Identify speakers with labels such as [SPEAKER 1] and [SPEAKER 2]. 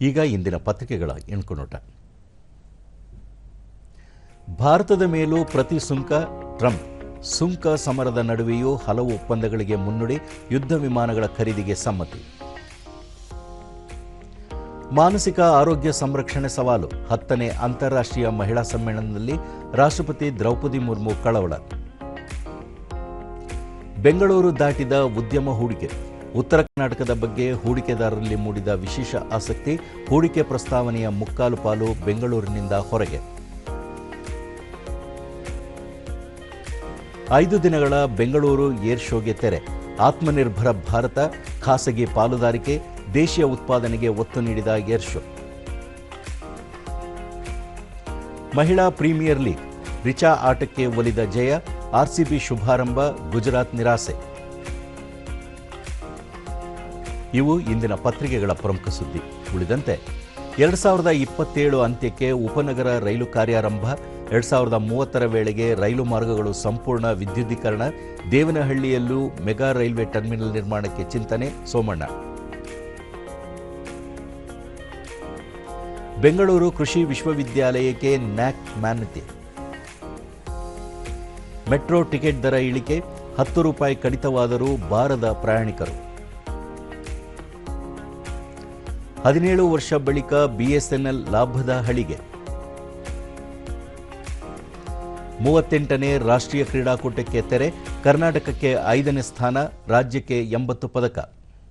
[SPEAKER 1] ಈಗ ಇಂದಿನ ಪತ್ರಿಕೆಗಳ ಎಣ್ಕೊನೋಟ ಭಾರತದ ಮೇಲೂ ಪ್ರತಿ ಸುಂಕ ಟ್ರಂಪ್. ಸುಂಕ ಸಮರದ ನಡುವೆಯೂ ಹಲವು ಒಪ್ಪಂದಗಳಿಗೆ ಮುನ್ನುಡಿ ಯುದ್ಧ ವಿಮಾನಗಳ ಖರೀದಿಗೆ ಸಮ್ಮತಿ. ಮಾನಸಿಕ ಆರೋಗ್ಯ ಸಂರಕ್ಷಣೆ ಸವಾಲು, ಹತ್ತನೇ ಅಂತಾರಾಷ್ಟ್ರೀಯ ಮಹಿಳಾ ಸಮ್ಮೇಳನದಲ್ಲಿ ರಾಷ್ಟ್ರಪತಿ ದ್ರೌಪದಿ ಮುರ್ಮು ಕಳವಳ. ಬೆಂಗಳೂರು ದಾಟಿದ ಉದ್ಯಮ ಹೂಡಿಕೆ. ಉತ್ತರ ಕರ್ನಾಟಕದ ಬಗ್ಗೆ ಹೂಡಿಕೆದಾರರಲ್ಲಿ ಮೂಡಿದ ವಿಶೇಷ ಆಸಕ್ತಿ ಹೂಡಿಕೆ ಪ್ರಸ್ತಾವನೆಯ ಮುಕ್ಕಾಲು ಪಾಲು ಬೆಂಗಳೂರಿನಿಂದ ಹೊರಗೆ. ಐದು ದಿನಗಳ ಬೆಂಗಳೂರು ಏರ್ ಶೋಗೆ ತೆರೆ. ಆತ್ಮನಿರ್ಭರ ಭಾರತ, ಖಾಸಗಿ ಪಾಲುದಾರಿಕೆ, ದೇಶೀಯ ಉತ್ಪಾದನೆಗೆ ಒತ್ತು ನೀಡಿದ ಏರ್ ಶೋ. ಮಹಿಳಾ ಪ್ರೀಮಿಯರ್ ಲೀಗ್. ರಿಚಾ ಆಟಕ್ಕೆ ಒಲಿದ ಜಯ ಆರ್ಸಿಬಿ ಶುಭಾರಂಭ, ಗುಜರಾತ್ ನಿರಾಸೆ. ಇವು ಇಂದಿನ ಪತ್ರಿಕೆಗಳ ಪ್ರಮುಖ ಸುದ್ದಿ. ಉಳಿದಂತೆ, ಎರಡು ಸಾವಿರದ ಇಪ್ಪತ್ತೇಳು ಅಂತ್ಯಕ್ಕೆ ಉಪನಗರ ರೈಲು ಕಾರ್ಯಾರಂಭ, ಎರಡು ಸಾವಿರದ ಮೂವತ್ತರ ವೇಳೆಗೆ ರೈಲು ಮಾರ್ಗಗಳು ಸಂಪೂರ್ಣ ವಿದ್ಯುದೀಕರಣ, ದೇವನಹಳ್ಳಿಯಲ್ಲೂ ಮೆಗಾ ರೈಲ್ವೆ ಟರ್ಮಿನಲ್ ನಿರ್ಮಾಣಕ್ಕೆ ಚಿಂತನೆ, ಸೋಮಣ್ಣ. ಬೆಂಗಳೂರು ಕೃಷಿ ವಿಶ್ವವಿದ್ಯಾಲಯಕ್ಕೆ ನ್ಯಾಕ್ ಮಾನ್ಯತೆ. ಮೆಟ್ರೋ ಟಿಕೆಟ್ ದರ ಇಳಿಕೆ, ಹತ್ತು ರೂಪಾಯಿ ಕಡಿತವಾದರೂ ಬಾರದ ಪ್ರಯಾಣಿಕರು. ಹದಿನೇಳು ವರ್ಷ ಬಳಿಕ ಬಿಎಸ್ಎನ್ಎಲ್ ಲಾಭದ ಹಳಿಗೆ. ಮೂವತ್ತೆಂಟನೇ ರಾಷ್ಟ್ರೀಯ ಕ್ರೀಡಾಕೂಟಕ್ಕೆ ತೆರೆ ಕರ್ನಾಟಕಕ್ಕೆ ಐದನೇ ಸ್ಥಾನ, ರಾಜ್ಯಕ್ಕೆ ಎಂಬತ್ತು ಪದಕ.